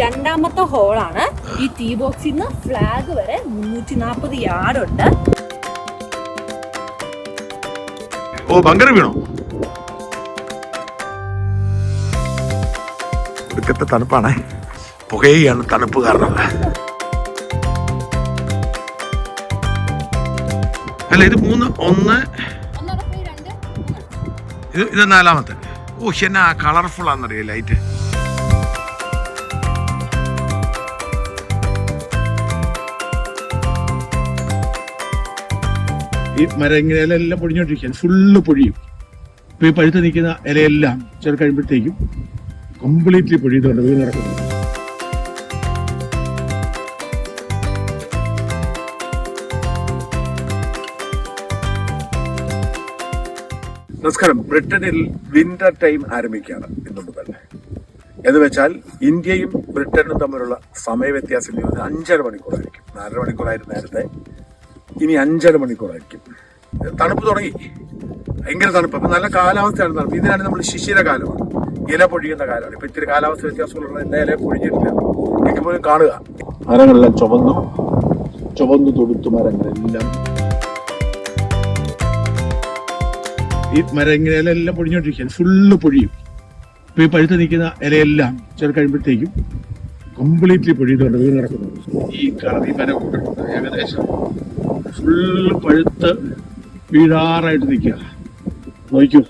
രണ്ടാമത്തെ ഹോളാണ് ഈ ടീ ബോക്സിൽ നിന്ന് ഫ്ലാഗ് വരെ മുന്നൂറ്റി നാൽപ്പത് യാർഡുണ്ട് ഓ ബങ്കർ വീണോ? ഇടുക്കത്തെ തണുപ്പാണ്. പുകയാണ് തണുപ്പ് കാരണം. അല്ല ഇത് മൂന്ന് ഒന്ന്. ഇത് ഇത് നാലാമത്തെ. ഓ എന്നാ കളർഫുൾ ആണെന്നറിയാം ലൈറ്റ് ഈ മരങ്ങളെല്ലാം ഇലയെല്ലാം പൊഴിഞ്ഞോണ്ടിരിക്കുകയാണ്. ഫുള്ള് പൊഴിയും. ഇപ്പൊ ഈ പഴുത്ത് നിൽക്കുന്ന ഇലയെല്ലാം ചില കഴിയുമ്പോഴത്തേക്കും കംപ്ലീറ്റ്ലി പൊഴിയുന്നുണ്ട്. വീട് നടക്കുന്നു നമസ്കാരം. ബ്രിട്ടനിൽ വിന്റർ ടൈം ആരംഭിക്കുകയാണ് ഇന്നു മുതൽ എന്ന് വെച്ചാൽ ഇന്ത്യയും ബ്രിട്ടനും തമ്മിലുള്ള സമയ വ്യത്യാസം അഞ്ചര മണിക്കൂറായിരിക്കും. നാലര മണിക്കൂറായിരുന്നു നേരത്തെ. ഇനി അഞ്ചര മണിക്കൂറായിരിക്കും. തണുപ്പ് തുടങ്ങി. ഭയങ്കര തണുപ്പ്. അപ്പം നല്ല കാലാവസ്ഥയാണ് തണുപ്പ്. ഇതിനാണ് നമ്മൾ ശിശിരകാലമാണ് ഇല പൊഴിയുന്ന കാലമാണ്. ഇപ്പം ഇത്തിരി കാലാവസ്ഥ വ്യത്യാസമുള്ള എന്റെ ഇല പൊഴിഞ്ഞിട്ടില്ല. എനിക്ക് പോലും കാണുക. മരങ്ങളെല്ലാം ചുവന്നു. ചുവന്നു തൊടുത്തു മരങ്ങളെല്ലാം. ഈ മരങ്ങനെ ഇലയെല്ലാം പൊഴിഞ്ഞോണ്ടിരിക്കുകയാണ്. ഫുള്ള് പൊഴിയും. ഇപ്പൊ ഈ പഴുത്ത് നിൽക്കുന്ന ഇലയെല്ലാം ചില കഴിയുമ്പോഴത്തേക്കും കംപ്ലീറ്റ്ലി പൊഴിയുന്നുണ്ട്. വീട് നടക്കുന്നത് ഈ ഈ മരം ഏകദേശം ഫുള്ള് പഴുത്ത് വീഴാറായിട്ട് നിൽക്കുക. നോക്കൂ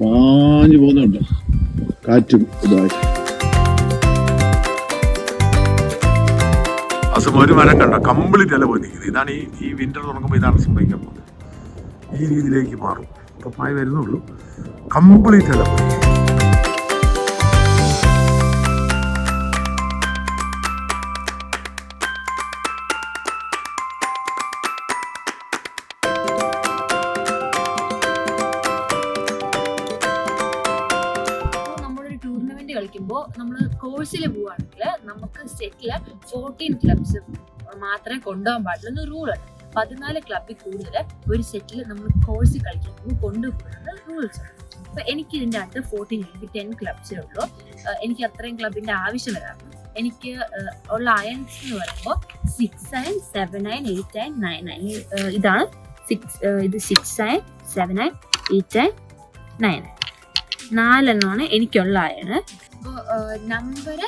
പാഞ്ഞു പോകുന്നുണ്ട്. കാറ്റും ഇതായി. അസുഖം ഒരു മരം കണ്ടോ കംപ്ലീറ്റ് അല്ല പോയി നിൽക്കുന്നത് ഇതാണ് ഈ ഈ വിന്റർ തുടങ്ങുമ്പോൾ ഇതാണ് സംഭവിക്കാൻ പോകുന്നത് ഈ രീതിയിലേക്ക് മാറും. ഇപ്പം മായി വരുന്നുള്ളൂ. കംപ്ലീറ്റ് അല്ല പോയി കോഴ്സിൽ പോവുകയാണെങ്കിൽ നമുക്ക് സെറ്റിൽ ഫോർട്ടീൻ ക്ലബ്സ് മാത്രമേ കൊണ്ടുപോകാൻ പാടുള്ളൂ. എന്ന് റൂൾ ഉണ്ട്. പതിനാല് ക്ലബിൽ കൂടുതൽ ഒരു സെറ്റിൽ നമ്മൾ കോഴ്സ് കളിക്കുമ്പോൾ കൊണ്ടുപോകുന്നത് റൂൾസ് ആണ്. അപ്പൊ എനിക്ക് ഇതിന്റെ അടുത്ത് ഫോർട്ടീൻ എനിക്ക് ടെൻ ക്ലബ്സേ ഉള്ളൂ. എനിക്ക് അത്രയും ക്ലബിന്റെ ആവശ്യം വരാം എനിക്ക് ഉള്ള അയൻസ് എന്ന് പറയുമ്പോൾ six nine seven nine eight nine nine nine ഇതാണ് സിക്സ് ഇത് six nine seven nine eight nine nine നാലെണ്ണമാണ് എനിക്കുള്ള അയണ് അപ്പോൾ നമ്പർ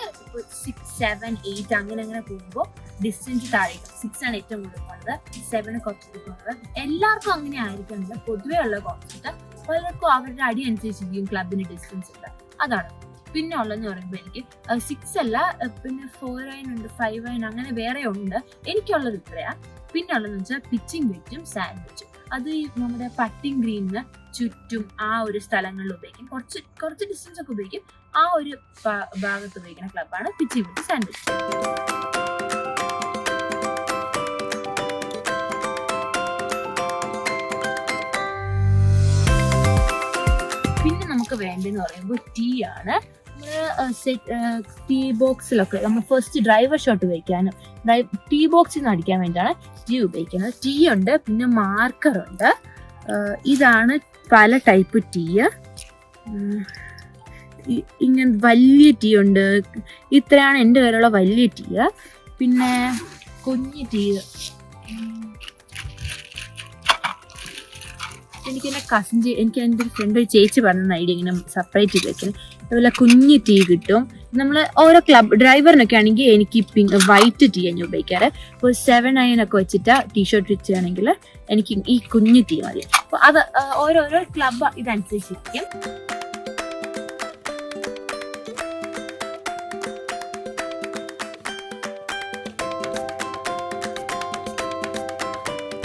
സിക്സ് സെവൻ എയ്റ്റ് അങ്ങനെ അങ്ങനെ പോകുമ്പോൾ ഡിസ്റ്റൻസ് താഴേക്ക്. സിക്സ് ആണ് ഏറ്റവും കൂടുതൽ പോകുന്നത് സെവന് കുറച്ച് പോകുന്നത് എല്ലാവർക്കും അങ്ങനെ ആയിരിക്കുന്നില്ല പൊതുവേ ഉള്ള കോൺസെപ്റ്റ് പലർക്കും അവരുടെ അടി അനുസരിച്ചിരിക്കും ക്ലബിന് ഡിസ്റ്റൻസ് ഉണ്ട് അതാണ്. പിന്നെ ഉള്ളതെന്ന് പറയുമ്പോൾ എനിക്ക് സിക്സ് അല്ല പിന്നെ ഫോർ നയൻ ഉണ്ട് ഫൈവ് നയൻ അങ്ങനെ വേറെ ഉണ്ട്. എനിക്കുള്ളത് ഇത്രയാ. പിന്നെ ഉള്ളതെന്ന് വെച്ചാൽ പിച്ചിങ് വെച്ചും സാൻഡ് വെച്ചും അത് ഈ നമ്മുടെ പട്ടിങ് ഗ്രീനിന് ചുറ്റും ആ ഒരു സ്ഥലങ്ങളിൽ ഉപയോഗിക്കും. കുറച്ച് കുറച്ച് ഡിസ്റ്റൻസ് ഒക്കെ ഉപയോഗിക്കും. ആ ഒരു ഭാഗത്ത് ഉപയോഗിക്കുന്ന ക്ലബ്ബാണ് പിച്ചിങ് വെച്ച് സാൻഡ് പിന്നെ നമുക്ക് വേണ്ടതെന്ന് പറയുമ്പോൾ ടീ ആണ്. ടീ ബോക്സിലൊക്കെ നമ്മൾ ഫസ്റ്റ് ഡ്രൈവർ ഷോട്ട് ഉപയോഗിക്കാനും ഡ്രൈവ് ടീ ബോക്സിൽ നിന്ന് അടിക്കാൻ വേണ്ടിയാണ് ടീ ഉപയോഗിക്കുന്നത്. ടീ ഉണ്ട് പിന്നെ മാർക്കർ ഉണ്ട്. ഇതാണ് പല ടൈപ്പ് ടീ ഇങ്ങനെ വലിയ ടീ ഉണ്ട്. ഇത്രയാണ് എന്റെ കയ്യിലുള്ള വലിയ ടീ പിന്നെ കുഞ്ഞു ടീ എനിക്ക് എന്റെ കസിൻ എനിക്ക് എന്റെ ഒരു ഫ്രണ്ട് ഒരു ചേച്ചി പറഞ്ഞ ഐഡിയ ഇങ്ങനെ സെപ്പറേറ്റ് ചെയ്ത് വെക്കണം അതുപോലെ കുഞ്ഞു ടീ കിട്ടും. നമ്മൾ ഓരോ ക്ലബ് ഡ്രൈവറിനൊക്കെ ആണെങ്കിൽ എനിക്ക് പിങ്ക് വൈറ്റ് ടീ ആണ് ഉപയോഗിക്കാറ്. ഇപ്പോൾ സെവൻ അയൻ ഒക്കെ വെച്ചിട്ട് ടീഷർട്ട് വെച്ചാണെങ്കിൽ എനിക്ക് ഈ കുഞ്ഞു ടീ മതി. അപ്പോൾ അത് ഓരോരോ ക്ലബ് ഇതനുസരിച്ചിരിക്കും.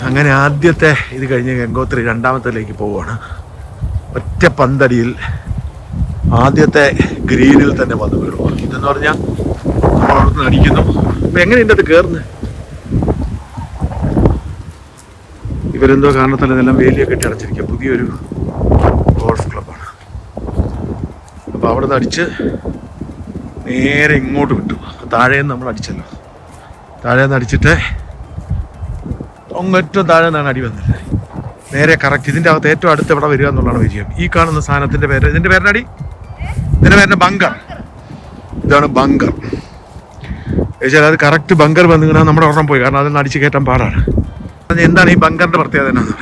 അങ്ങനെ ആദ്യത്തെ ഇത് കഴിഞ്ഞ് ഗംഗോത്രി രണ്ടാമത്തേലേക്ക് പോവുകയാണ്. ഒറ്റ പന്തടിയിൽ ആദ്യത്തെ ഗ്രീനിൽ തന്നെ വന്നു വീഴുക ഇതെന്ന് പറഞ്ഞാൽ നമ്മളവിടുന്ന് അടിക്കുന്നു. അപ്പം എങ്ങനെ ഇതിന്റെ അത് കയറുന്നത് ഇവരെന്തോ കാരണത്താൽ ഇതെല്ലാം വേലിയൊക്കെ കെട്ടി അടച്ചിരിക്കുക. പുതിയൊരു ഗോൾഫ് ക്ലബാണ് അപ്പോൾ അവിടെ നിന്ന് അടിച്ച് നേരെ ഇങ്ങോട്ട് വിട്ടു. താഴേന്ന് നമ്മൾ അടിച്ചല്ലോ. താഴേന്ന് അടിച്ചിട്ട് അങ്ങേറ്റവും താഴെ നിന്നാണ് അടി വന്നത്. നേരെ കറക്റ്റ് ഇതിന്റെ അകത്ത് ഏറ്റവും അടുത്ത് ഇവിടെ വരിക എന്നുള്ളതാണ് വിജയം. ഈ കാണുന്ന സാധനത്തിന്റെ പേര് ഇതിന്റെ പേരിന്റെ അടി ഇതിന്റെ പേരിന്റെ ബങ്കർ. ഇതാണ് ബങ്കർ. വെച്ചാൽ അത് കറക്റ്റ് ബങ്കർ വന്നിങ്ങനെ നമ്മുടെ ഒരെണ്ണം പോയി. കാരണം അതിന് അടിച്ച് കയറ്റാൻ പാടാണ്. എന്താണ് ഈ ബങ്കറിന്റെ പ്രത്യേകത എന്നാണ്?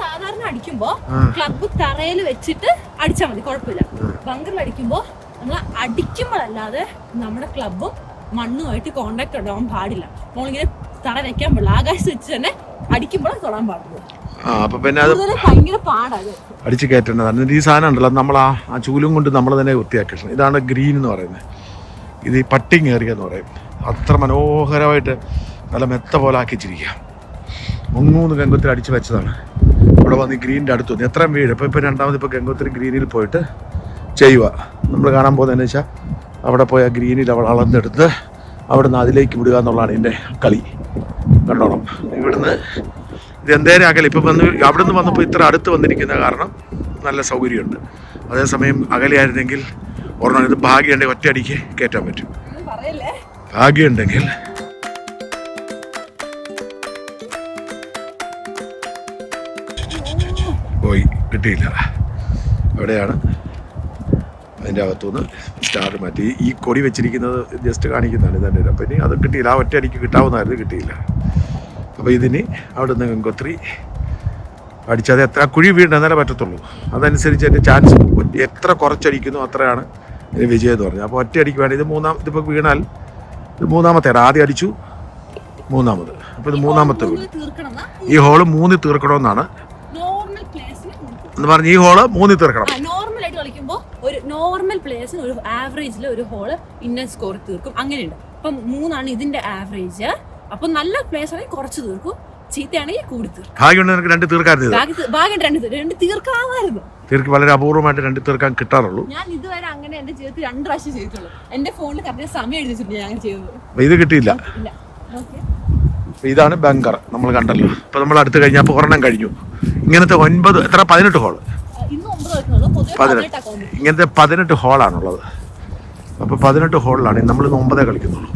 സാധാരണ അടിക്കുമ്പോൾ ക്ലബ് തറയിൽ വെച്ചിട്ട് അടിച്ചാൽ മതി. കുഴപ്പമില്ല. ബങ്കറിൽ അടിക്കുമ്പോ നമ്മൾ അടിക്കുമ്പോഴല്ലാതെ നമ്മുടെ ക്ലബ്ബും മണ്ണുമായിട്ട് കോണ്ടാക്ട് ഉണ്ടാവാൻ പാടില്ല. നമ്മളിങ്ങനെ തറ വെക്കാൻ പാടില്ല. ആകാശത്ത് വെച്ച് തന്നെ അടിക്കുമ്പോൾ തൊടാൻ പാടുള്ളൂ. ആ അപ്പൊ പിന്നെ അത് ഭയങ്കര അടിച്ച് കയറ്റേണ്ടതാണ് ഈ സാധനം ഉണ്ടല്ലോ നമ്മൾ ആ ആ ചൂലും കൊണ്ട് നമ്മൾ തന്നെ വൃത്തിയാക്കിയിട്ടുണ്ട്. ഇതാണ് ഗ്രീൻ എന്ന് പറയുന്നത്. ഇത് ഈ പട്ടിങ് ഏറിയ എന്ന് പറയും. അത്ര മനോഹരമായിട്ട് നല്ല മെത്ത പോലെ ആക്കിച്ചിരിക്കുക മൂന്ന് ഗംഗോത്രി അടിച്ച് വെച്ചതാണ്. ഇവിടെ വന്ന് ഗ്രീനിന്റെ അടുത്ത് വന്നു എത്രയും വീട് ഇപ്പോൾ ഇപ്പോൾ രണ്ടാമത് ഇപ്പോൾ ഗംഗോത്രി ഗ്രീനിൽ പോയിട്ട് ചെയ്യുക. നമ്മൾ കാണാൻ പോകുന്നതെന്ന് വെച്ചാൽ അവിടെ പോയി ആ ഗ്രീനിൽ അവൾ അളന്നെടുത്ത് അവിടുന്ന് അതിലേക്ക് വിടുക എന്നുള്ളതാണ് എന്റെ കളി. കണ്ടോണം. ഇവിടുന്ന് ഇത് എന്തേലും അകലെ ഇപ്പം വന്ന് അവിടെ നിന്ന് വന്നപ്പോൾ ഇത്ര അടുത്ത് വന്നിരിക്കുന്ന കാരണം നല്ല സൗകര്യമുണ്ട്. അതേസമയം അകലെയായിരുന്നെങ്കിൽ ഒരെണ്ണം ഇത് ഭാഗ്യമുണ്ടെങ്കിൽ ഒറ്റയടിക്ക് കയറ്റാൻ പറ്റും. ഭാഗ്യമുണ്ടെങ്കിൽ പോയി. കിട്ടിയില്ല. എവിടെയാണ് അതിന്റെ അകത്തുനിന്ന് സ്റ്റാർ മാറ്റി. ഈ കൊടി വെച്ചിരിക്കുന്നത് ജസ്റ്റ് കാണിക്കുന്നതാണ് ഇതാണ് അപ്പം ഇനി അത് കിട്ടിയില്ല. ആ ഒറ്റ ഒറ്റയടിക്ക് കിട്ടാവുന്നതായിരുന്നു കിട്ടിയില്ല. അപ്പോൾ ഇതിന് അവിടെ നിന്ന് ഗംഗോത്രി അടിച്ചത് എത്ര കുഴി വീണ്ടും എന്നാലേ പറ്റത്തുള്ളൂ. അതനുസരിച്ച് എന്റെ ചാൻസ് എത്ര കുറച്ചടിക്കുന്നു അത്രയാണ് വിജയം എന്ന് പറഞ്ഞത്. അപ്പോൾ ഒറ്റയടിക്ക് വേണ്ടി ഇത് മൂന്നാം ഇതിപ്പോൾ വീണാൽ ഇത് മൂന്നാമത്തേടാ ആദ്യം അടിച്ചു മൂന്നാമത്. അപ്പോൾ ഇത് മൂന്നാമത്തെ വീട് ഈ ഹോൾ മൂന്നിൽ തീർക്കണമെന്നാണ്. എന്ന് പറഞ്ഞ് ഈ ഹോൾ മൂന്നിൽ തീർക്കണം നോർമൽ ആയിട്ട് കളിക്കുമ്പോൾ ഒരു നോർമൽ പ്ലേയേഴ്സിന് ഒരു ആവറേജിൽ ഒരു ഹോൾ ഇന്ന സ്കോർ തീർക്കും. അങ്ങനെയുണ്ട്. അപ്പം മൂന്നാണ് ഇതിന്റെ ആവറേജ് അപ്പൊ നല്ല പ്ലേയേഴ്സ് ആണെങ്കിൽ കുറച്ച് തീർക്കും. ചീത്തയാണെങ്കിൽ കൂടി തീർക്കും. രണ്ട് തീർക്കാറുണ്ട് ബാക്കി തീ- ഭാഗ്യം രണ്ട് രണ്ട് തീർക്കാമായിരുന്നു. തീർക്ക് വളരെ അപൂർവമായിട്ട് രണ്ട് തീർക്കാൻ കിട്ടാറുള്ളൂ. ഞാൻ ഇതുവരെ അങ്ങനെ എന്റെ ജീവിതത്തിൽ രണ്ട് പ്രാവശ്യം ചെയ്തിട്ടുള്ളൂ. എന്റെ ഫോണിൽ കറക്റ്റ് സമയം എഴുതിച്ചിട്ടുണ്ട് ഞാൻ ചെയ്തത്. ഇത് കിട്ടിയില്ല. ഇതാണ് ബങ്കർ. നമ്മൾ കണ്ടല്ലോ. അപ്പോൾ നമ്മൾ അടുത്ത് കഴിഞ്ഞാൽ അപ്പോൾ ഒരെണ്ണം കഴിഞ്ഞു. ഇങ്ങനത്തെ ഒൻപത് എത്ര? പതിനെട്ട് ഹോൾ ഇന്ന് ഒമ്പത് വെക്കുന്നുള്ളൂ പൊതുവെ പതിനെട്ട്. ഇങ്ങനത്തെ പതിനെട്ട് ഹോളാണുള്ളത്. അപ്പോൾ പതിനെട്ട് ഹോളിലാണ് നമ്മൾ ഇന്ന് ഒമ്പതേ കളിക്കുന്നുള്ളൂ.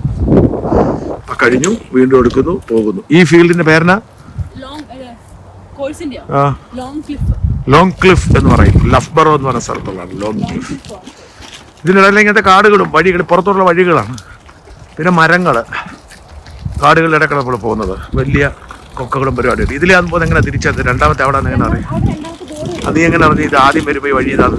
അപ്പോൾ കഴിഞ്ഞു വീണ്ടും എടുക്കുന്നു പോകുന്നു. ഈ ഫീൽഡിന്റെ പേരെന്നാ? ലോങ് ക്ലിഫ് എന്ന് പറയും. ലഫ്ബറോ എന്ന് പറയുന്ന സ്ഥലത്തുള്ളതാണ്. ലോങ് ക്ലിഫ് ഇതിനിടയിൽ ഇങ്ങനത്തെ കാടുകളും വഴികൾ പുറത്തുള്ള വഴികളാണ്. പിന്നെ മരങ്ങൾ കാടുകളുടെ ഇടയ്ക്ക് നമ്മൾ പോകുന്നത്. വലിയ കൊക്കകളും പരിപാടിയുണ്ട് ഇതിലാകുമ്പോൾ പോകുന്നത് എങ്ങനെ തിരിച്ചത്? രണ്ടാമത്തെ അവിടെ എങ്ങനെ അറിയും? അത് എങ്ങനെ അറിഞ്ഞു? ഇത് ആദ്യം വരുമ്പോ ഈ വഴി ഇതാണ്.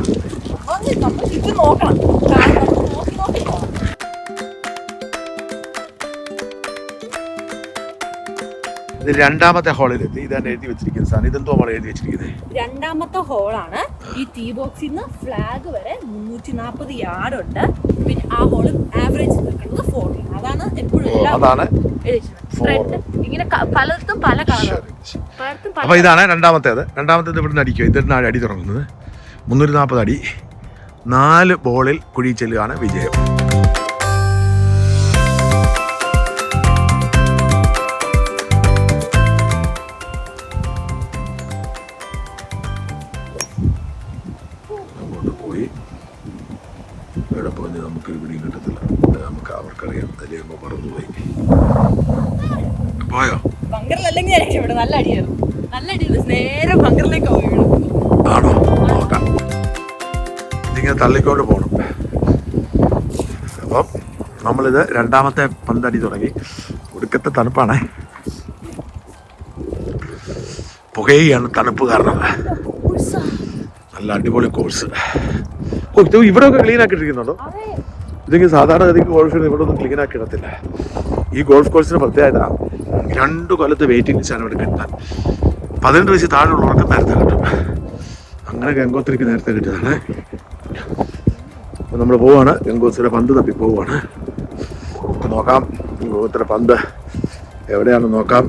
ഇത് രണ്ടാമത്തെ ഹോളിലെത്തി ഇതാണ് എഴുതി വെച്ചിരിക്കുന്ന സാധനം. ഇതെന്തോ ഹോൾ എഴുതി വെച്ചിരിക്കുന്നത്? രണ്ടാമത്തെ ഹോളാണ് ഈ ടീ ബോക്സിൽ നിന്ന് ഫ്ലാഗ് വരെ മുന്നൂറ്റി നാൽപ്പത് യാർഡ് ഉണ്ട്. പിന്നെ ആ ഹോൾ ആവറേജ് നിൽക്കുന്നത് ഫോർട്ടി അതാണ് എപ്പോഴും അതാണ് എഴുതിയിരിക്കുന്നത്. ഇങ്ങനെ ക- പല അപ്പോൾ ഇതാണ് രണ്ടാമത്തേത്. രണ്ടാമത്തേത് ഇവിടുന്ന് അടിക്കുക ഇതിന് അടി തുടങ്ങുന്നത്. മുന്നൂറ്റി നാൽപ്പത് അടി. നാല് ബോളിൽ കുഴി ചെല്ലുകയാണ് വിജയം. നമ്മളിത് രണ്ടാമത്തെ പന്തടി തുടങ്ങി. ഒടുക്കത്തെ തണുപ്പാണ്. പുകയാണ് തണുപ്പ് കാരണം. നല്ല അടിപൊളി കോഴ്സ്. ഓ ഇത് ഇവിടെ ഒക്കെ ക്ലീൻ ആക്കിയിട്ടിരിക്കുന്നുണ്ടോ ഇതെങ്കിൽ സാധാരണ ഗതിക്ക് ഗോൾഫ് ഇവിടെ ഒന്നും ക്ലീൻ ആക്കി ഇടത്തില്ല. ഈ ഗോൾഫ് കോഴ്സിന് പ്രത്യേകത രണ്ട് കൊല്ലത്ത് വെയിറ്റിംഗ് ലിസ്റ്റാണ് ഇവിടെ കിട്ടാൻ. പതിനെട്ട് വയസ്സ് താഴെയുള്ളവർക്ക് നേരത്തെ കിട്ടും. അങ്ങനെ ഗംഗോത്രിക്ക് നേരത്തെ കിട്ടിയതാണ്. അപ്പോൾ നമ്മൾ പോവാണ്. ഗംഗോത്രിയുടെ പന്ത് തപ്പി പോവാണ്. നോക്കാം. ഗോത്ര പന്ത് എവിടെയാണ് നോക്കാം.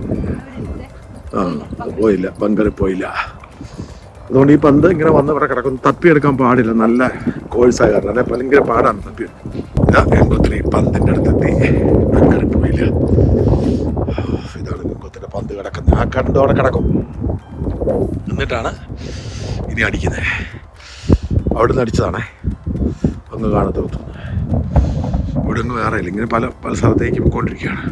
ആ പോയില്ല. ബങ്കറിൽ പോയില്ല. അതുകൊണ്ട് ഈ പന്ത് ഇങ്ങനെ വന്ന് ഇവിടെ കിടക്കുന്നു. തപ്പിയെടുക്കാൻ പാടില്ല. നല്ല കോഴ്സായ കാരണം. അല്ലെ ഭയങ്കര പാടാണ് തപ്പി. ഗംഗോത്രി പന്തിന്റെ അടുത്തെത്തി. ബങ്കറിൽ പോയില്ല. ഇതാണ് ഗംഗോത്രിയുടെ പന്ത് കിടക്കുന്നത്. ആ കണ്ട് അവിടെ കിടക്കും. എന്നിട്ടാണ് ഇനി അടിക്കുന്നത്. അവിടുന്ന് അടിച്ചതാണേ. അങ്ങ് കാണത്ത് ഇവിടെ ഒന്നും വേറെ ഇല്ല. ഇങ്ങനെ പല പല സ്ഥലത്തേക്ക് പോയിക്കൊണ്ടിരിക്കുകയാണ്.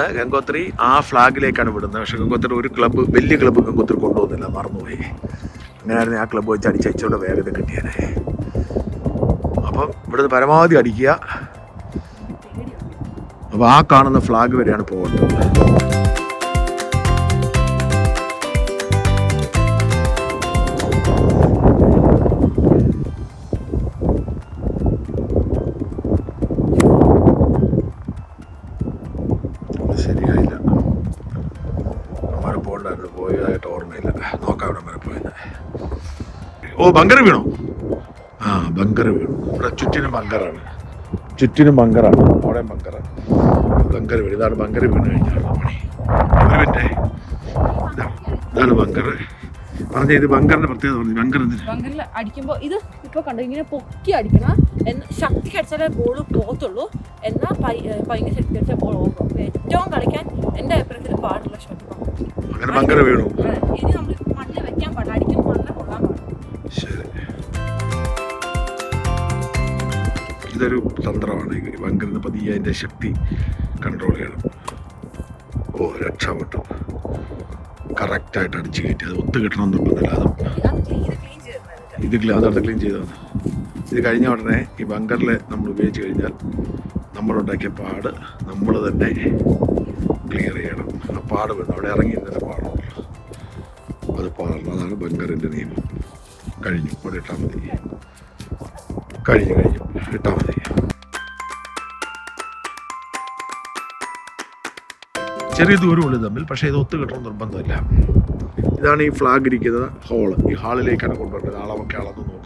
അവിടുന്ന് ഗംഗോത്രി ആ ഫ്ലാഗിലേക്കാണ് വിടുന്നത്. പക്ഷെ ഗംഗോത്രി ഒരു ക്ലബ്ബ് വലിയ ക്ലബ്ബ് ഗംഗോത്രി കൊണ്ടുപോകുന്നില്ല മറന്നുപോയി. അങ്ങനെയായിരുന്നു ആ ക്ലബ്ബ് വെച്ച് അടിച്ചടിച്ചോടെ വേഗത കിട്ടിയത് അപ്പം ഇവിടുന്ന് പരമാവധി അടിക്കുക. അപ്പോൾ ആ കാണുന്ന ഫ്ലാഗ് വരെയാണ് പോകുന്നത് ബങ്കർ വീണോ? ആ ബങ്കർ വീണു. ഇവിടെ ചുറ്റിനും ബങ്കറാണ്. ചുറ്റിനും ബങ്കറാണ്. അവിടെ ബങ്കറാണ്. ബങ്കർ വീണ്. ഇതാണ് ബങ്കർ വീണ് കഴിഞ്ഞാൽ പണി. ഒരു മിനിറ്റ്. ഇതാ- ഇതാണ് ബങ്കർ. പറഞ്ഞ ഇത് ബങ്കറിന്റെ പ്രത്യേകത പറഞ്ഞു. ബങ്കർ ബങ്കറിൽ അടിക്കുമ്പോൾ ഇത് ഇപ്പൊ കണ്ടു ഇങ്ങനെ പൊക്കി അടിക്കണം. എന്ന് ശക്തിക്ക് അടിച്ചാലേ ബോൾ പോകത്തുള്ളൂ. എന്നാൽ ഭയങ്കര ശക്തി അടിച്ചാൽ ബോൾ പോകും. ഏറ്റവും കളിക്കാൻ എന്റെ അഭിപ്രായത്തിൽ പാടുള്ള ഷോട്ട് അങ്ങനെ ബങ്കർ വീണു. ഇനി നമ്മൾ ഇതൊരു തന്ത്രമാണ്. ബങ്കറിന് പതിയെ അതിന്റെ ശക്തി കൺട്രോൾ ചെയ്യണം. ഓ രക്ഷപ്പെട്ടു കറക്റ്റായിട്ട് അടിച്ചു കയറ്റി. അത് ഒത്തു കിട്ടണം നിർബന്ധമില്ല അത് ഇത് അതടുത്ത് ക്ലീൻ ചെയ്തതാണ് ഇത് കഴിഞ്ഞ ഉടനെ ഈ ബങ്കറിൽ നമ്മൾ ഉപയോഗിച്ച് കഴിഞ്ഞാൽ നമ്മളുണ്ടാക്കിയ പാട് നമ്മൾ തന്നെ ക്ലിയർ ചെയ്യണം. ആ പാട് വേണം. അവിടെ ഇറങ്ങി തന്നെ പാടുള്ളൂ അത് പാടണം. അതാണ് ബങ്കറിന്റെ നിയമം. കഴിഞ്ഞു. അവിടെ ഇട്ടാൽ മതി. കഴിഞ്ഞു കഴിഞ്ഞു. ഇട്ടാൽ മതി. ചെറിയ ദൂരമുള്ളൂ തമ്മിൽ പക്ഷേ ഇത് ഒത്തു കിട്ടണം നിർബന്ധമില്ല. ഇതാണ് ഈ ഫ്ലാഗ് ഇരിക്കുന്നത് ഹോൾ. ഈ ഹാളിലേക്കാണ് കൊണ്ടുവരേണ്ടത് അളവൊക്കെ അളന്ന് നോക്കുന്നു.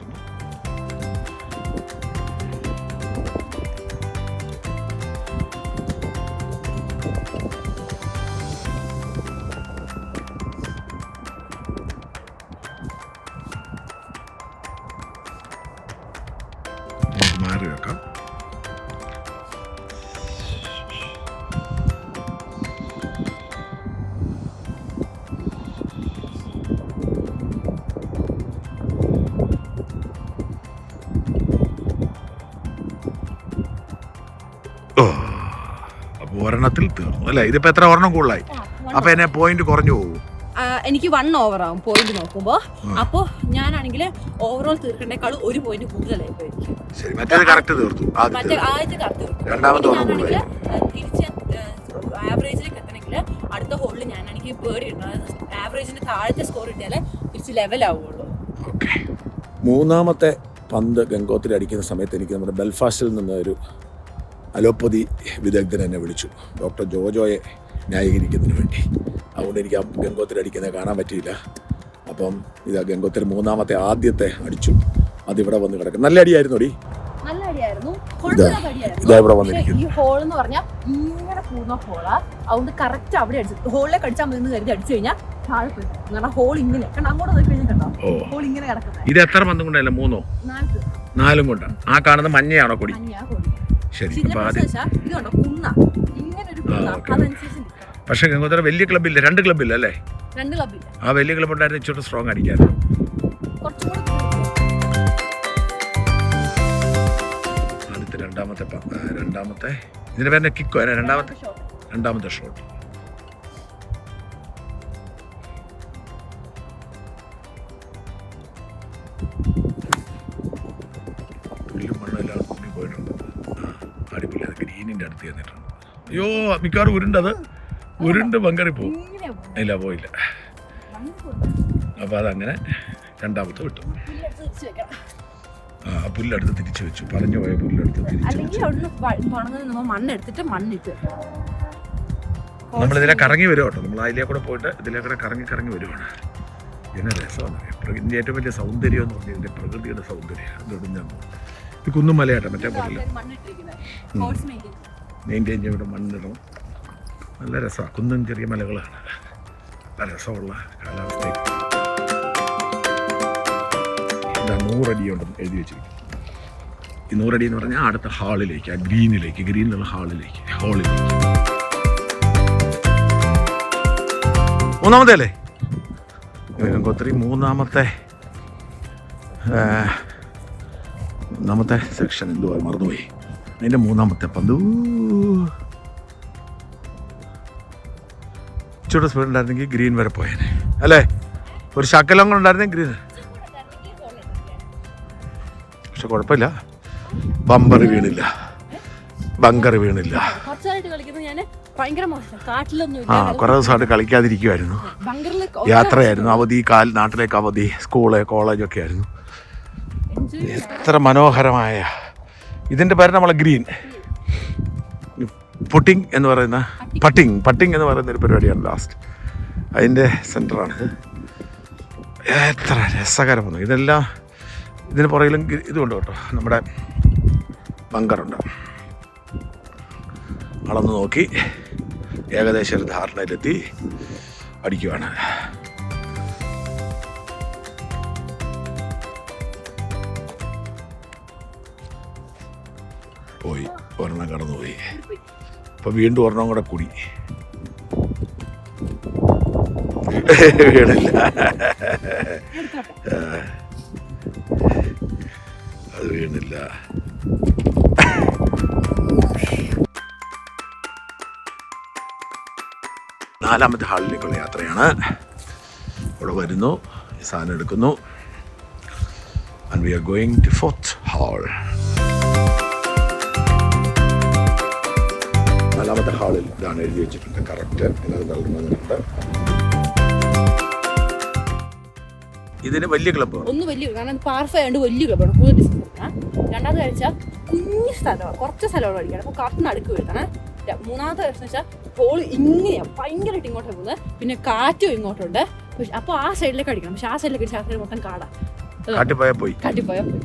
അല്ലേ? ഇതിപ്പോ എത്ര ഒരെണ്ണം കൂടുതലായി? അപ്പൊ എന്നെ പോയിന്റ് കുറഞ്ഞു പോകും. എനിക്ക് വൺ ഓവർ ആവും പോയിന്റ് നോക്കുമ്പോൾ അപ്പൊ അപ്പോൾ ഞാനാണെങ്കിൽ ഓവറോൾ തീർക്കേണ്ടേക്കാൾ ഒരു പോയിന്റ് കൂടുതലായി പോയി. ശരി മറ്റേത് കറക്റ്റ് തീർത്തു. ആദ്യം മറ്റേ ആദ്യത്തെ കറക്റ്റ് തീർത്തു. രണ്ടാമത്തെ തിരിച്ച് ആവറേജിലേക്ക് എത്തണമെങ്കിൽ അടുത്ത ഹോളിൽ ഞാനാണെങ്കിൽ പേടി ഉണ്ട്. അതായത് ആവറേജിന് താഴത്തെ സ്കോർ കിട്ടിയാലേ തിരിച്ച് ലെവൽ ആവുള്ളൂ. ഓക്കെ. മൂന്നാമത്തെ പന്ത് ഗംഗോത്രി അടിക്കുന്ന സമയത്ത് എനിക്ക് നമ്മുടെ ബെൽഫാസ്റ്റിൽ നിന്ന് ഒരു അലോപ്പതി വിദഗ്ധൻ എന്നെ വിളിച്ചു. ഡോക്ടർ ജോജോയെ ന്യായീകരിക്കുന്നതിന് വേണ്ടി. അതുകൊണ്ട് എനിക്ക് ആ ഗംഗോത്തരി അടിക്കുന്നത് കാണാൻ പറ്റിയില്ല. അപ്പം ഇത് ഗംഗോത്തരി മൂന്നാമത്തെ ആദ്യത്തെ അടിച്ചു. അതിവിടെ വന്ന് കിടക്കും. നല്ല അടിയായിരുന്നു അടി ഈ ഹോൾ എന്ന് പറഞ്ഞാൽ ഇങ്ങനെ പോകുന്ന ഹോളാ അതുകൊണ്ട് കറക്റ്റ് അവിടെ അടിച്ചു. ഹോളിലേക്ക് അടിച്ചാൽ മതി എന്ന് കരുതി അടിച്ചു കഴിഞ്ഞാൽ താഴെ പോയി കാരണം ഹോൾ ഇങ്ങനെ. കണ്ട അങ്ങോട്ട് നോക്കി കഴിഞ്ഞാൽ കണ്ടോ? ഹോൾ ഇങ്ങനെ കിടക്കുന്നത് ഇത് എത്ര പന്തും കൊണ്ടല്ലേ? മൂന്നോ? നാല്. നാലും കൊണ്ടാണ് ആ കാണുന്ന മഞ്ഞയാണോ കൊടി? ഹോൾ ശരി പക്ഷെ ആദ്യം ഗംഗോത്ര വലിയ ക്ലബ്ബില്ല രണ്ട് ക്ലബ്ബില്ല അല്ലേ? ക്ലബില്ല ആ വലിയ ക്ലബ് ഉണ്ടായിരുന്നു ഇച്ചിരി സ്ട്രോങ് അടിക്കാൻ ആദ്യത്തെ രണ്ടാമത്തെ രണ്ടാമത്തെ. ഇതിന്റെ പേരെ കിക്കോ രണ്ടാമത്തെ രണ്ടാമത്തെ ഷോട്ട് അയ്യോ മിക്കവാറും ഉരുണ്ടത് ഉരുണ്ട് ബങ്കറി പോവും ഇല്ല പോയില്ല. അപ്പൊ അപ്പോൾ അതങ്ങനെ രണ്ടാമത്തെ വിട്ടു. ആ പുല്ലെടുത്ത് തിരിച്ചു വെച്ചു. പറഞ്ഞു പോയ പുല്ലെടുത്ത് തിരിച്ചു നമ്മൾ ഇതിലെ കറങ്ങി വരും കേട്ടോ. നമ്മൾ അതിലേ കൂടെ പോയിട്ട് ഇതിലേ കൂടെ കറങ്ങി കറങ്ങി വരുവാണ്. എന്നെ രസമാണ്. പ്രകൃതി ഏറ്റവും വലിയ സൗന്ദര്യം എന്ന് പറഞ്ഞാൽ ഇതിന്റെ പ്രകൃതിയുടെ സൗന്ദര്യം. അതുകൊണ്ട് ഞാൻ ഇത് കുന്നും മലയാട്ടോ മറ്റേ പോലെ മെയിന്റെയിൻ ചെയ്തിട്ട് മണ്ണിടണം നല്ല രസമാണ്. കുന്നും ചെറിയ മലകളാണ്. നല്ല രസമുള്ള കാലാവസ്ഥ ഇതാ നൂറടിയുണ്ടെന്ന് എഴുതി വെച്ചിരിക്കും ഈ നൂറടി എന്ന് പറഞ്ഞാൽ അടുത്ത ഹാളിലേക്ക് ആ ഗ്രീനിലേക്ക് ഗ്രീനിലുള്ള ഹാളിലേക്ക് ഹാളിലേക്ക്. മൂന്നാമത്തെ അല്ലേ ഗംഗോത്രി മൂന്നാമത്തെ മൂന്നാമത്തെ സെക്ഷൻ എന്തുവാ? മറന്നുപോയി. അതിന്റെ മൂന്നാമത്തെ പന്ത്. കുറച്ചുകൂടെ സ്പീഡ് ഉണ്ടായിരുന്നെങ്കിൽ ഗ്രീൻ വരെ പോയേനെ. അല്ലേ? ഒരു ശക്കലം കൂടെ ഉണ്ടായിരുന്നെങ്കിൽ ഗ്രീൻ. പക്ഷെ കുഴപ്പമില്ല. ബമ്പർ വീണില്ല. ബങ്കർ വീണില്ല. ആ കുറേ ദിവസമായിട്ട് കളിക്കാതിരിക്കുമായിരുന്നു യാത്രയായിരുന്നു. അവധി കാൽ നാട്ടിലേക്ക് അവധി സ്കൂൾ കോളേജൊക്കെ ആയിരുന്നു. എത്ര മനോഹരമായ ഇതിന്റെ പേര് നമ്മളെ ഗ്രീൻ. പുട്ടിങ് എന്ന് പറയുന്ന പട്ടിങ് പട്ടിങ് എന്ന് പറയുന്ന ഒരു പരിപാടിയാണ് ലാസ്റ്റ് അതിന്റെ സെന്ററാണ് എത്ര രസകരമാണ്. ഇതെല്ലാം ഇതിന് പുറകിലും ഇതുണ്ട് കേട്ടോ. നമ്മുടെ ബങ്കറുണ്ട് അളന്ന് നോക്കി. ഏകദേശം ഒരു ധാരണയിലെത്തി. അടിക്കുവാണ്. പോയി. ഒരെണ്ണം കടന്നുപോയി. ഇപ്പൊ വീണ്ടും ഒരെണ്ണം കൂടെ കൂടി. വീണില്ല. അത് വീണില്ല. നാലാമത്തെ ഹാളിലേക്കുള്ള യാത്രയാണ്. ഇവിടെ വരുന്നു. സാധനം എടുക്കുന്നു. And we are going to fourth hole ഇതാണ് എഴുതി വെച്ചിട്ടുണ്ട് കറക്റ്റ് എന്നത് നൽകുന്നതിനുണ്ട് ഇതിന് വലിയ ക്ലബ്ബ് ഒന്ന് വലിയ കാരണം പാർഫ ആയതുകൊണ്ട് വലിയ ക്ലബ്ബാണ് കൂടുതൽ ഡിസ്റ്റൻസ് രണ്ടാമത് കഴിച്ചാൽ കുഞ്ഞു സ്ഥലമാണ് കുറച്ച് സ്ഥലമാണ് കളിക്കണം അപ്പോൾ കറക്റ്റ് നടുക്ക് വരുത്തണേ ര- മൂന്നാമത്തെ പ്രശ്നം വെച്ചാൽ ബോൾ ഇങ്ങനെയാണ് ഭയങ്കരമായിട്ട് ഇങ്ങോട്ട് പോകുന്നത്. പിന്നെ കാറ്റും ഇങ്ങോട്ടുണ്ട്. പക്ഷെ അപ്പോൾ ആ സൈഡിലേക്ക് അടിക്കണം. പക്ഷെ ആ സൈഡിലേക്ക് അടിച്ചാൽ ആ സൈഡ് മൊത്തം കാടാ. കാട്ടിപ്പോയാൽ പോയി. കാട്ടിപ്പോയാൽ പോയി.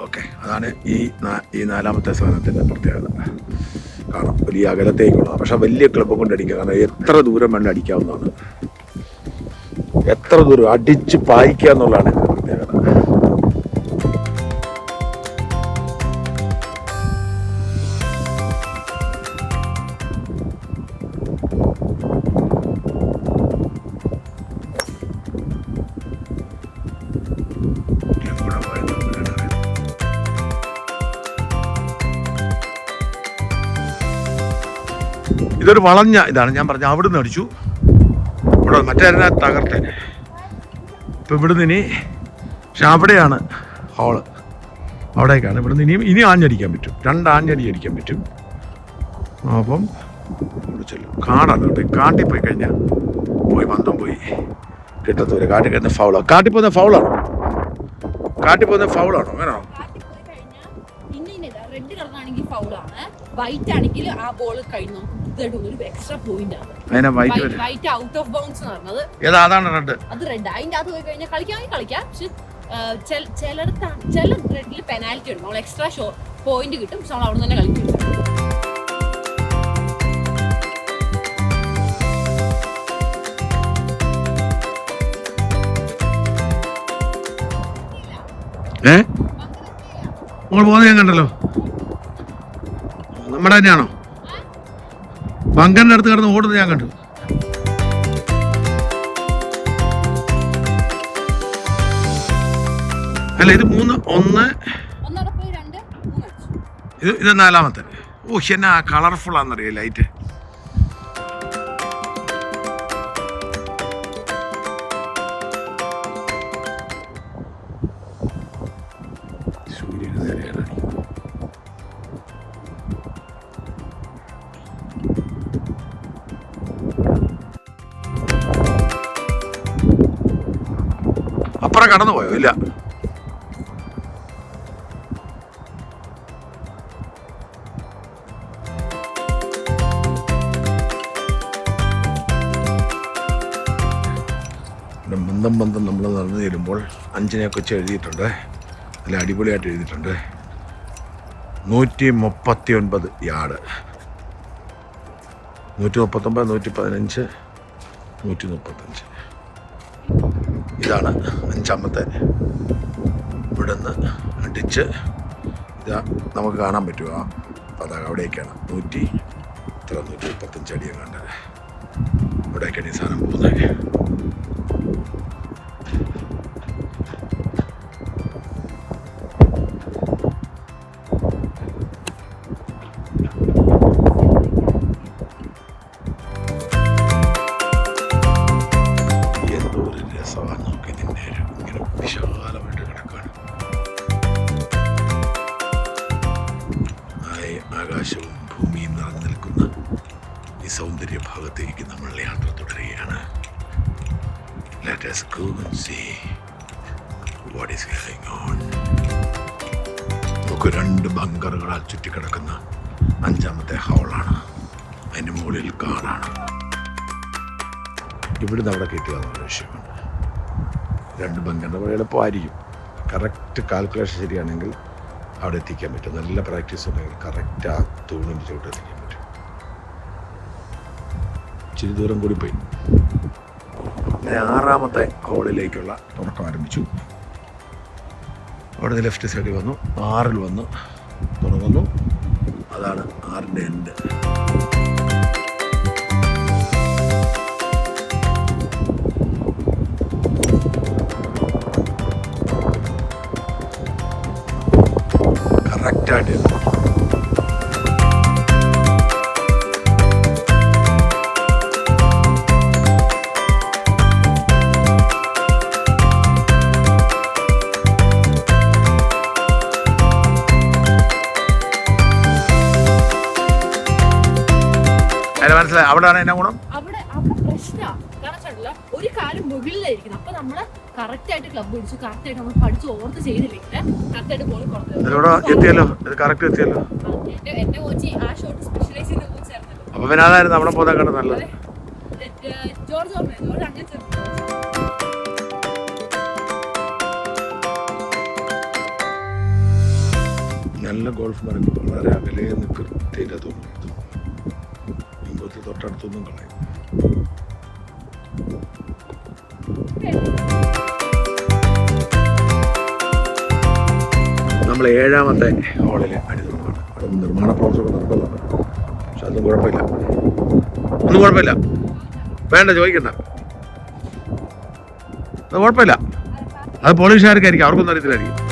ഓക്കെ അതാണ് ഈ ഈ നാലാമത്തെ സാധനത്തിന്റെ പ്രത്യേകത. കാണാം. വലിയ അകലത്തേക്കുള്ളതാണ് പക്ഷെ വലിയ ക്ലബ് കൊണ്ട് അടിക്കുക കാരണം എത്ര ദൂരം വേണ്ട അടിക്കാവുന്നതാണ്. എത്ര ദൂരം അടിച്ച് പായിക്കുക എന്നുള്ളതാണ് ഇതൊരു വളഞ്ഞ ഇതാണ്. ഞാൻ പറഞ്ഞ അവിടുന്ന് അടിച്ചു. ഇവിടെ മറ്റേ തകർത്തെ? ഇപ്പം ഇവിടുന്ന് ഇനി പക്ഷെ അവിടെയാണ് ഹോൾ അവിടേക്കാണ്. ഇവിടുന്ന് ഇനിയും ഇനി ആഞ്ഞടിക്കാൻ പറ്റും. രണ്ട് ആഞ്ഞടി അടിക്കാൻ പറ്റും. അപ്പം ഇവിടെ ചെല്ലും. കാടാണ് കേട്ടോ. കാട്ടിൽ പോയി കഴിഞ്ഞാൽ പോയി മന്ദം പോയി. കിട്ടത്തൂര് കാട്ടിൽ കിട്ടുന്ന ഫൗളാണ് കാട്ടിൽ പോകുന്ന ഫൗളാണോ കാട്ടിൽ പോകുന്ന ഫൗളാണോ അങ്ങനെയാണോ? വൈറ്റ് ആണെങ്കിൽ ആ ബോൾ കഴിഞ്ഞു ഒരു എക്സ്ട്രാ പോയിന്റ് ആണ്. വൈറ്റ് ഔട്ട് ഓഫ് ബൗൺസ് എന്ന് പറഞ്ഞത്. ഏതാ അതാണ് റെഡ് അത് റെഡ് അതിന്റെ പോയി കഴിഞ്ഞാൽ കളിക്കാമെങ്കിൽ കളിക്കാം. പക്ഷെ ചിലടത്താണ് ചില റെഡിൽ പെനാൽറ്റി ഉണ്ട് നമ്മൾ എക്സ്ട്രാ ഷോ പോയിന്റ് കിട്ടും. പക്ഷെ നമ്മൾ അവിടെ തന്നെ കളിക്കും. ഏ? മോൾ പോകുന്നത് ഞാൻ കണ്ടല്ലോ. നമ്മുടെ തന്നെയാണോ? ബങ്കറിന്റെ അടുത്ത് കിടന്ന് ഓടുന്നത് ഞാൻ കണ്ടു. അല്ല ഇത് മൂന്ന് ഒന്ന്. ഇത് ഇത് നാലാമത്തെ. ഓ എന്നാ കളർഫുൾ ആണെന്നറിയോ ലൈറ്റ് അപ്പുറം കടന്നു പോയോ ഇല്ല ബന്ധം ബന്ധം നമ്മൾ നടന്നു ചെല്ലുമ്പോൾ അഞ്ചിനെയൊക്കെ വെച്ച് എഴുതിയിട്ടുണ്ട്. നല്ല അടിപൊളിയായിട്ട് എഴുതിയിട്ടുണ്ട്. നൂറ്റി മുപ്പത്തി ഒൻപത് യാർഡ്. നൂറ്റി മുപ്പത്തൊമ്പത് നൂറ്റി പതിനഞ്ച് നൂറ്റി മുപ്പത്തഞ്ച് ഇതാണ് അഞ്ചാമത്തെ ഇവിടുന്ന് അടിച്ച് ഇതാ നമുക്ക് കാണാൻ പറ്റുമോ ആ പതാക അവിടേക്കാണ്. നൂറ്റി ഇത്ര നൂറ്റി മുപ്പത്തഞ്ച് അടിയും കണ്ടത് ഇവിടേക്കാണ് ഈ സാധനം പോകുന്നത്. രണ്ട് ബങ്കറിന്റെ വളരെ എളുപ്പമായിരിക്കും. കറക്റ്റ് കാൽക്കുലേഷൻ ശരിയാണെങ്കിൽ അവിടെ എത്തിക്കാൻ പറ്റും. നല്ല പ്രാക്ടീസ് ഉണ്ടെങ്കിൽ കറക്റ്റ് ആ തൂണിന്റെ ചുവട്ട് എത്തിക്കാൻ പറ്റും. ഇച്ചിരി ദൂരം കൂടി പോയി. അങ്ങനെ ആറാമത്തെ ഹോളിലേക്കുള്ള തുടക്കം ആരംഭിച്ചു. അവിടെ ലെഫ്റ്റ് സൈഡിൽ വന്നു. ആറിൽ വന്നു. തുടങ്ങുന്നു. അതാണ് ആറിന്റെ എൻഡ് അതിന് മനസ്സിലായി. അവിടെയാണ് എന്നാ ഗുണം? അവിടെ അവിടെ പ്രശ്നമാണ് കാരണം ഒരു കാലം മുകളിലായിരിക്കും അപ്പൊ നമ്മൾ കറക്റ്റ് ആയിട്ട് ക്ലബ് പിടിച്ചു കറക്റ്റ് ആയിട്ട് നമ്മൾ പഠിച്ച് ഓർത്ത് ചെയ്തില്ലെങ്കിൽ കറക്റ്റ് ആയിട്ട് ബോൾ കൊടുത്തത് എത്തിയല്ലോ. ഇത് കറക്റ്റ് എത്തിയല്ലോ. എന്റെ എന്റെ കോച്ച് ആ ഷോട്ട് സ്പെഷ്യലൈസ് ചെയ്ത കോച്ച് ആയിരുന്നല്ലോ. അപ്പൊ പിന്നെ അതായിരുന്നു അവിടെ പോകുന്ന കണ്ട് നല്ലത് ജോർജ് ജോർജ് അങ്ങനെ നല്ല ഗോൾഫ് മരങ്ങൾ വളരെ അകലെ നിന്ന് തോന്നുന്നു. ഇങ്ങോട്ട് തൊട്ടടുത്തൊന്നും കളയും. നമ്മൾ ഏഴാമത്തെ ഹോളിൽ അടിനിർമ്മാണ് അവിടെ നിർമ്മാണ പ്രവർത്തനം നടക്കുന്നതാണ് പക്ഷെ അതൊന്നും കുഴപ്പമില്ല. ഒന്നും കുഴപ്പമില്ല. വേണ്ട ചോദിക്കണ്ട. അത് കുഴപ്പമില്ല. അത് പോലീസുകാർക്കായിരിക്കും. അവർക്കൊന്നും അറിയത്തില്ലായിരിക്കും.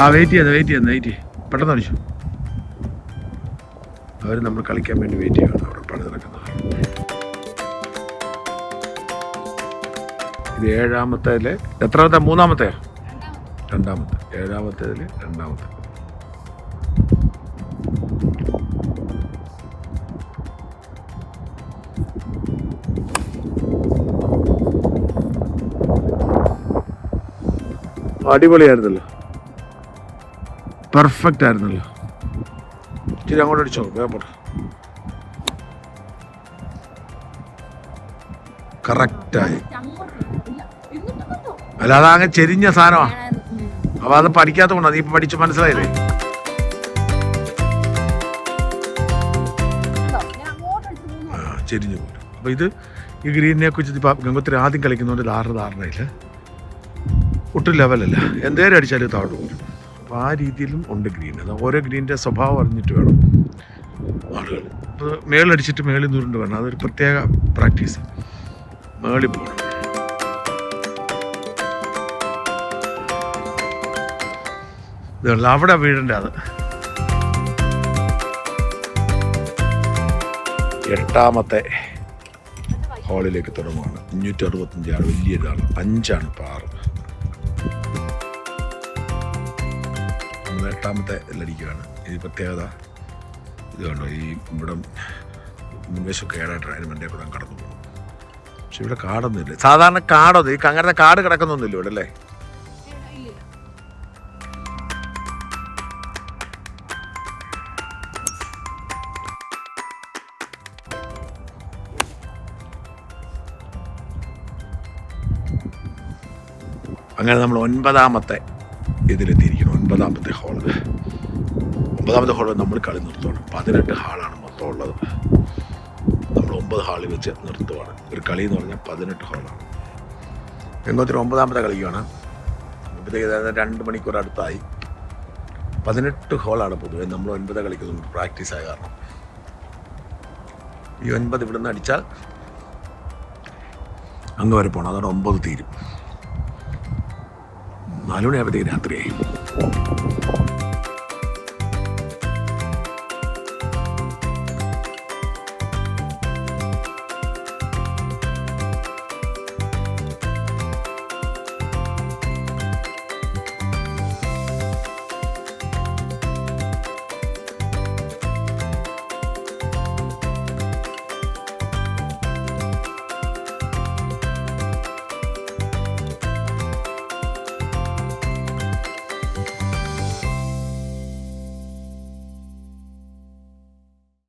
ആ വെയിറ്റ് ചെയ്യുന്നത് വെയിറ്റ് ചെയ്യുന്നത് വെയിറ്റ് ചെയ്യും. പെട്ടെന്ന് അടിച്ചു അവർ നമ്മൾ കളിക്കാൻ വേണ്ടി വെയിറ്റ് ചെയ്യുകയാണ്. അവിടെ പണി നടക്കുന്നത്. ഇത് ഏഴാമത്തേൽ എത്രാമത്തെ? മൂന്നാമത്തെ? രണ്ടാമത്തെ. ഏഴാമത്തേതിൽ രണ്ടാമത്തെ. അടിപൊളിയായിരുന്നല്ലോ. പെർഫെക്റ്റ് ആയിരുന്നല്ലോ. ഇച്ചിരി അങ്ങോട്ട് അടിച്ചോ വേഗം കറക്റ്റായി അല്ല അങ്ങ് ചെരിഞ്ഞ സാധനമാണ് അപ്പൊ അത് പഠിക്കാത്ത കൊണ്ടാ നീ പഠിച്ച് മനസ്സിലായില്ലേ? ചെരിഞ്ഞു പോരും അപ്പൊ ഇത് ഈ ഗ്രീനിനെ കുറിച്ച് ഇപ്പൊ ഗംഗോത്രി ആദ്യം കളിക്കുന്നതുകൊണ്ട് ധാരണ ധാരണയില്ല ഒട്ടും ലെവലല്ല എന്തേലും അടിച്ചാലും താഴോട്ട് പോരും അപ്പോൾ ആ രീതിയിലും ഉണ്ട് ഗ്രീൻ. അത് ഓരോ ഗ്രീനിന്റെ സ്വഭാവം അറിഞ്ഞിട്ട് വേണം ആളുകൾ. ഇപ്പോൾ മേളടിച്ചിട്ട് മേളിൽ നിന്നുകൊണ്ട് വേണം അതൊരു പ്രത്യേക പ്രാക്ടീസ്. മേളിൽ പോകണം. അവിടെ വീടിന്റെ അത്. എട്ടാമത്തെ ഹാളിലേക്ക് തുടങ്ങുകയാണ് അഞ്ഞൂറ്റി അറുപത്തഞ്ചാണ് വലിയൊരാൾ. അഞ്ചാണ് ഇപ്പോൾ എട്ടാമത്തെ ലടിക്കുകയാണ്. ഇത് പ്രത്യേകത ഇത് കണ്ടോ? ഈ ഇവിടെ മുൻവശം കേടായിട്ട് അതിന് മണ്ടേ കൂടെ കടന്നു പോകും. പക്ഷെ ഇവിടെ കാടൊന്നുമില്ല. സാധാരണ കാടൊന്നും ഈ അങ്ങനത്തെ കാട് കിടക്കുന്നൊന്നുമില്ല ഇവിടെ അല്ലേ? അങ്ങനെ നമ്മൾ ഒൻപതാമത്തെ ഇതിലെത്തിയിരിക്കുന്നു. ഒൻപതാമത്തെ ഹാൾ ഒമ്പതാമത്തെ ഹാൾ നമ്മൾ കളി നിർത്തുവാണ്. പതിനെട്ട് ഹാളാണ് മൊത്തം ഉള്ളത്. നമ്മൾ ഒമ്പത് ഹാളിൽ വെച്ച് നിർത്തുവാണ്. ഒരു കളി എന്ന് പറഞ്ഞാൽ പതിനെട്ട് ഹാളാണ് ഗംഗോത്രി ഒമ്പതാമത്തെ കളിക്കുകയാണ് ഇപ്പോഴത്തേക്ക് രണ്ട് മണിക്കൂർ അടുത്തായി. പതിനെട്ട് ഹോളാണ് പൊതുവെ. നമ്മൾ ഒൻപത് കളിക്കുന്നുണ്ട് പ്രാക്ടീസ് ആയ കാരണം. ഈ ഒൻപത് ഇവിടുന്ന് അടിച്ചാൽ അങ്ങ് വരെ പോകണം അതോടെ ഒമ്പത് തീരും. നാല് മണിയാകുമ്പോഴത്തേക്ക് രാത്രിയായി. Thank you.